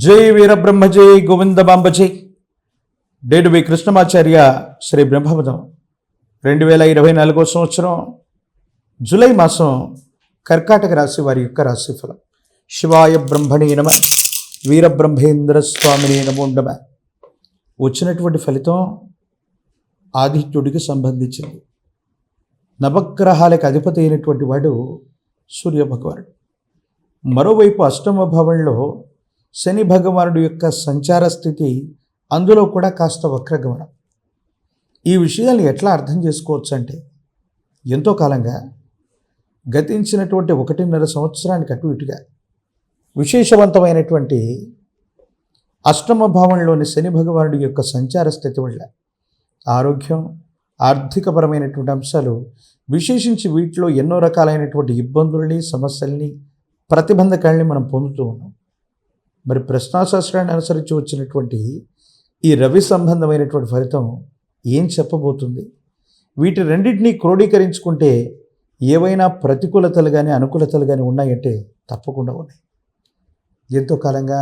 జై వీరబ్రహ్మజై గోవిందబాంబజై డేడు వి కృష్ణమాచార్య శ్రీ బ్రహ్మపదం రెండు వేల ఇరవై నాలుగో సంవత్సరం జూలై మాసం కర్కాటక రాశి వారి యొక్క రాశిఫలం శివాయ బ్రహ్మణి నమ వీరబ్రహ్మేంద్ర స్వామిని నమోండమ వచ్చినటువంటి ఫలితం ఆదిత్యుడికి సంబంధించింది. నవగ్రహాలకు అధిపతి అయినటువంటి వాడు సూర్యభగవానుడు. మరోవైపు అష్టమ భావంలో శని భగవానుడి యొక్క సంచార స్థితి అందులో కూడా కాస్త వక్రగమనం. ఈ విషయాలు ఎట్లా అర్థం చేసుకోవచ్చు అంటే ఎంతో కాలంగా గతించినటువంటి ఒకటిన్నర సంవత్సరానికి అటు ఇటుగా విశేషవంతమైనటువంటి అష్టమ భావంలోని శని భగవానుడి యొక్క సంచార స్థితి వల్ల ఆరోగ్యం ఆర్థికపరమైనటువంటి అంశాలు విశేషించి వీటిలో ఎన్నో రకాలైనటువంటి ఇబ్బందుల్ని సమస్యల్ని ప్రతిబంధకాలని మనం పొందుతూ ఉన్నాం. మరి ప్రశ్నాశాస్త్రాన్ని అనుసరించి వచ్చినటువంటి ఈ రవి సంబంధమైనటువంటి ఫలితం ఏం చెప్పబోతుంది? వీటి రెండింటినీ క్రోడీకరించుకుంటే ఏవైనా ప్రతికూలతలు కానీ అనుకూలతలు కానీ ఉన్నాయంటే తప్పకుండా ఉన్నాయి. ఎంతో కాలంగా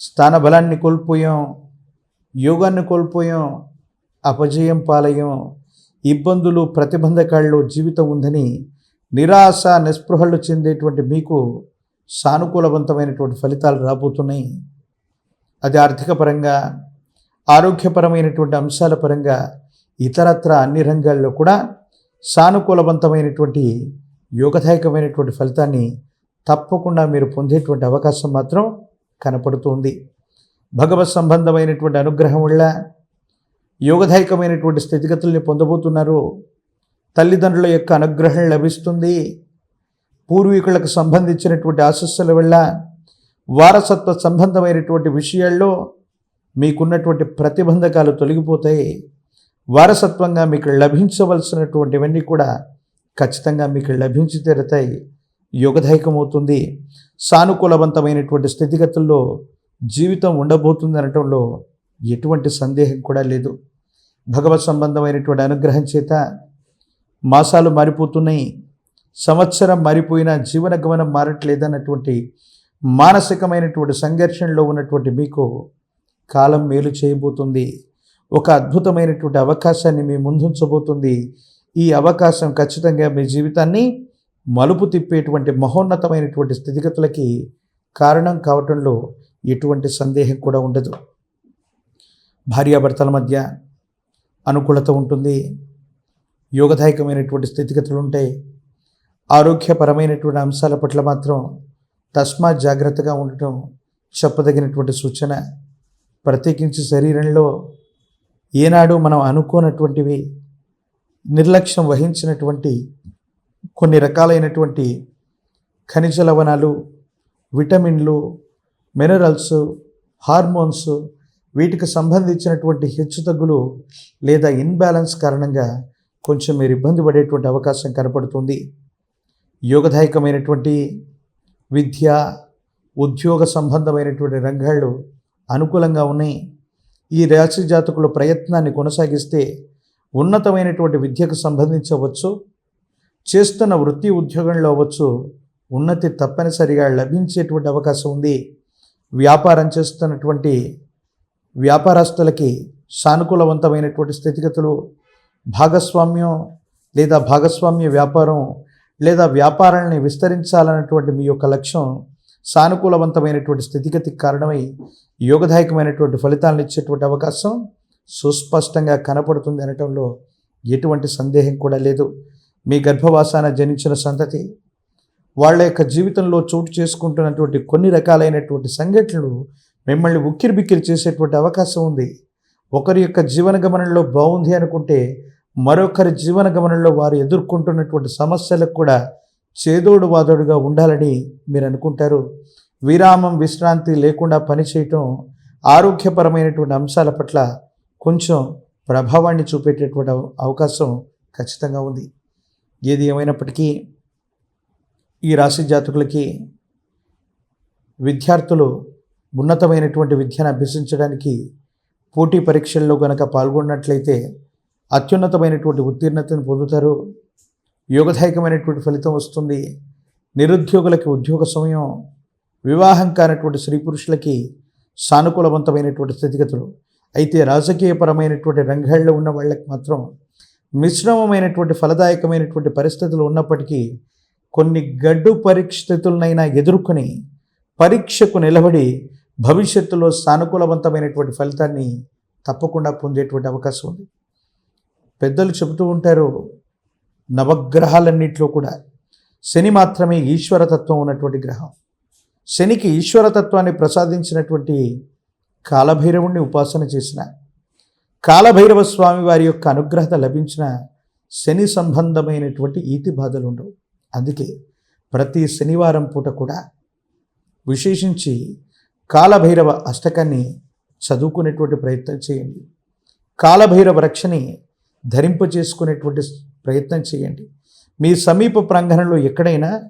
స్థాన బలాన్ని కోల్పోయాం యోగాన్ని కోల్పోయాం అపజయం పాలయం ఇబ్బందులు ప్రతిబంధకాల్లో జీవితం ఉందని నిరాశ నిస్పృహలు చెందేటువంటి మీకు సానుకూలవంతమైనటువంటి ఫలితాలు రాబోతున్నాయి. అది ఆర్థిక పరంగా ఆరోగ్యపరమైనటువంటి అంశాల పరంగా ఇతరత్ర అన్ని రంగాల్లో కూడా సానుకూలవంతమైనటువంటి యోగదాయకమైనటువంటి ఫలితాన్ని తప్పకుండా మీరు పొందేటువంటి అవకాశం మాత్రం కనపడుతుంది. భగవత్ సంబంధమైనటువంటి అనుగ్రహం వల్ల యోగదాయకమైనటువంటి స్థితిగతుల్ని పొందబోతున్నారు. తల్లిదండ్రుల యొక్క అనుగ్రహం లభిస్తుంది. పూర్వీకులకు సంబంధించినటువంటి ఆశస్సుల వల్ల వారసత్వ సంబంధమైనటువంటి విషయాల్లో మీకున్నటువంటి ప్రతిబంధకాలు తొలగిపోతాయి. వారసత్వంగా మీకు లభించవలసినటువంటివన్నీ కూడా ఖచ్చితంగా మీకు లభించి తీరుతాయి. యోగదాయకమవుతుంది. సానుకూలవంతమైనటువంటి స్థితిగతుల్లో జీవితం ఉండబోతుంది అనటంలో ఎటువంటి సందేహం కూడా లేదు. భగవత్ సంబంధమైనటువంటి అనుగ్రహం చేత మాసాలు మారిపోతున్నాయి. సంవత్సరం మారిపోయినా జీవన గమనం మారట్లేదన్నటువంటి మానసికమైనటువంటి సంఘర్షణలో ఉన్నటువంటి మీకు కాలం మేలు చేయబోతుంది. ఒక అద్భుతమైనటువంటి అవకాశాన్ని మీ ముందుంచబోతుంది. ఈ అవకాశం ఖచ్చితంగా మీ జీవితాన్ని మలుపు తిప్పేటువంటి మహోన్నతమైనటువంటి స్థితిగతులకి కారణం కావటంలో ఎటువంటి సందేహం కూడా ఉండదు. భార్యాభర్తల మధ్య అనుకూలత ఉంటుంది. యోగదాయకమైనటువంటి స్థితిగతులు ఉంటాయి. ఆరోగ్యపరమైనటువంటి అంశాల పట్ల మాత్రం తస్మా జాగ్రత్తగా ఉండటం చెప్పదగినటువంటి సూచన. ప్రత్యేకించి శరీరంలో ఏనాడు మనం అనుకోనటువంటివి నిర్లక్ష్యం వహించినటువంటి కొన్ని రకాలైనటువంటి ఖనిజ లవణాలు విటమిన్లు మినరల్స్ హార్మోన్స్ వీటికి సంబంధించినటువంటి హెచ్చుతగ్గులు లేదా ఇన్బ్యాలెన్స్ కారణంగా కొంచెం మీరు ఇబ్బంది పడేటువంటి అవకాశం కనపడుతుంది. యోగదాయకమైనటువంటి విద్య ఉద్యోగ సంబంధమైనటువంటి రంగాలు అనుకూలంగా ఉన్నాయి. ఈ రాశి జాతకుల ప్రయత్నాన్ని కొనసాగిస్తే ఉన్నతమైనటువంటి విద్యకు సంబంధించవచ్చు చేస్తున్న వృత్తి ఉద్యోగంలో అవ్వచ్చు ఉన్నతి తప్పనిసరిగా లభించేటువంటి అవకాశం ఉంది. వ్యాపారం చేస్తున్నటువంటి వ్యాపారస్తులకి సానుకూలవంతమైనటువంటి స్థితిగతులు భాగస్వామ్యం లేదా భాగస్వామ్య వ్యాపారం లేదా వ్యాపారాన్ని విస్తరించాలన్నటువంటి మీ యొక్క లక్ష్యం సానుకూలవంతమైనటువంటి స్థితిగతికి కారణమై యోగదాయకమైనటువంటి ఫలితాలను ఇచ్చేటువంటి అవకాశం సుస్పష్టంగా కనపడుతుంది అనటంలో ఎటువంటి సందేహం కూడా లేదు. మీ గర్భవాసాన జనించిన సంతతి వాళ్ళ యొక్క జీవితంలో చోటు చేసుకుంటున్నటువంటి కొన్ని రకాలైనటువంటి సంఘటనలు మిమ్మల్ని ఉక్కిరి బిక్కిరి చేసేటువంటి అవకాశం ఉంది. ఒకరి యొక్క జీవన గమనంలో బాగుంది అనుకుంటే మరొకరి జీవన గమనంలో వారు ఎదుర్కొంటున్నటువంటి సమస్యలకు కూడా చేదోడు వాదోడుగా ఉండాలని మీరు అనుకుంటారు. విరామం విశ్రాంతి లేకుండా పనిచేయటం ఆరోగ్యపరమైనటువంటి అంశాల పట్ల కొంచెం ప్రభావాన్ని చూపేటటువంటి అవకాశం ఖచ్చితంగా ఉంది. ఏది ఏమైనప్పటికీ ఈ రాశి జాతకులకి విద్యార్థులు ఉన్నతమైనటువంటి విద్యను అభ్యసించడానికి పోటీ పరీక్షల్లో కనుక పాల్గొన్నట్లయితే అత్యున్నతమైనటువంటి ఉత్తీర్ణతను పొందుతారు. యోగదాయకమైనటువంటి ఫలితం వస్తుంది. నిరుద్యోగులకి ఉద్యోగ సమయం వివాహం కానటువంటి స్త్రీ పురుషులకి సానుకూలవంతమైనటువంటి స్థితిగతులు. అయితే రాజకీయపరమైనటువంటి రంగాల్లో ఉన్న వాళ్ళకి మాత్రం మిశ్రమమైనటువంటి ఫలదాయకమైనటువంటి పరిస్థితులు ఉన్నప్పటికీ కొన్ని గడ్డు పరిస్థితులనైనా ఎదుర్కొని పరీక్షకు నిలబడి భవిష్యత్తులో సానుకూలవంతమైనటువంటి ఫలితాన్ని తప్పకుండా పొందేటువంటి అవకాశం ఉంది. పెద్దలు చెబుతూ ఉంటారు నవగ్రహాలన్నింటిలో కూడా శని మాత్రమే ఈశ్వరతత్వం ఉన్నటువంటి గ్రహం. శనికి ఈశ్వరతత్వాన్ని ప్రసాదించినటువంటి కాలభైరవుణ్ణి ఉపాసన చేసిన కాలభైరవ స్వామి వారి యొక్క అనుగ్రహత లభించిన శని సంబంధమైనటువంటి ఈతి బాధలు ఉండవు. అందుకే ప్రతి శనివారం పూట కూడా విశేషించి కాలభైరవ అష్టకాన్ని చదువుకునేటువంటి ప్రయత్నం చేయండి. కాలభైరవ రక్షని ధరింప చేసుకునేటువంటి ప్రయత్నం చేయండి. మీ సమీప ప్రాంగణంలో ఎక్కడైనా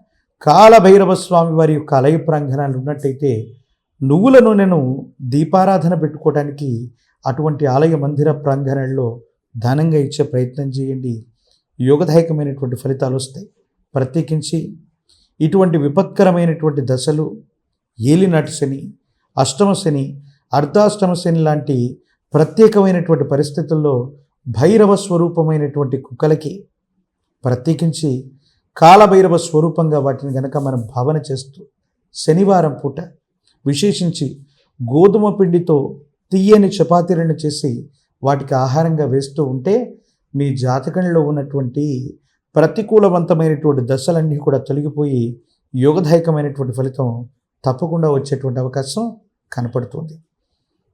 కాలభైరవ స్వామి వారి యొక్క అలయ ప్రాంగణాలు ఉన్నట్టయితే నువ్వుల నూనెను దీపారాధన పెట్టుకోవడానికి అటువంటి ఆలయ మందిర ప్రాంగణంలో దానంగా ఇచ్చే ప్రయత్నం చేయండి. యోగదాయకమైనటువంటి ఫలితాలు వస్తాయి. ప్రత్యేకించి ఇటువంటి విపత్కరమైనటువంటి దశలు ఏలినాటి శని అష్టమ శని అర్ధాష్టమ శని లాంటి ప్రత్యేకమైనటువంటి పరిస్థితుల్లో భైరవ స్వరూపమైనటువంటి కుక్కలకి ప్రత్యేకించి కాలభైరవ స్వరూపంగా వాటిని గనక మనం భావన చేస్తూ శనివారం పూట విశేషించి గోధుమ పిండితో తీయని చపాతీలను చేసి వాటికి ఆహారంగా వేస్తూ ఉంటే మీ జాతకంలో ఉన్నటువంటి ప్రతికూలవంతమైనటువంటి దశలన్నీ కూడా తొలగిపోయి యోగదాయకమైనటువంటి ఫలితం తప్పకుండా వచ్చేటువంటి అవకాశం కనపడుతుంది.